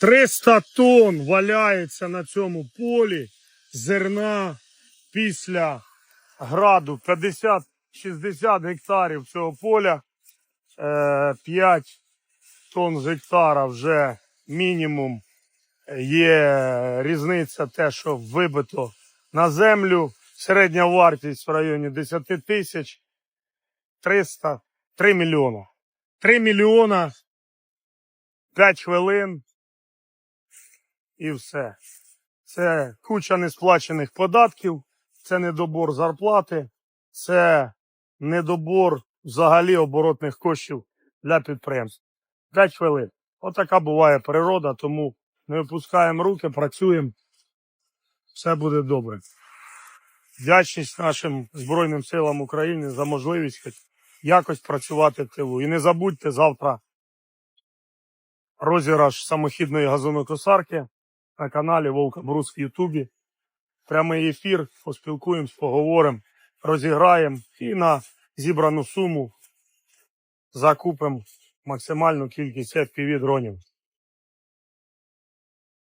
300 тонн валяється на цьому полі зерна після граду 50-60 гектарів цього поля. Е, 5 тонн з гектара вже мінімум є різниця те, що вибито на землю. Середня вартість в районі 10 тисяч 300, 3 мільйона. 3 мільйона, 5 хвилин і все. Це куча несплачених податків, це недобор зарплати, це недобор взагалі оборотних коштів для підприємств. 5 хвилин. Отака буває природа, тому не випускаємо руки, працюємо. Все буде добре. Вдячність нашим Збройним силам України за можливість хоч якось працювати в тилу. І не забудьте завтра розіграш самохідної газонокосарки на каналі Вовка Брус в Ютубі. Прямий ефір, поспілкуємось, поговоримо, розіграємо і на зібрану суму закупимо максимальну кількість FPV дронів.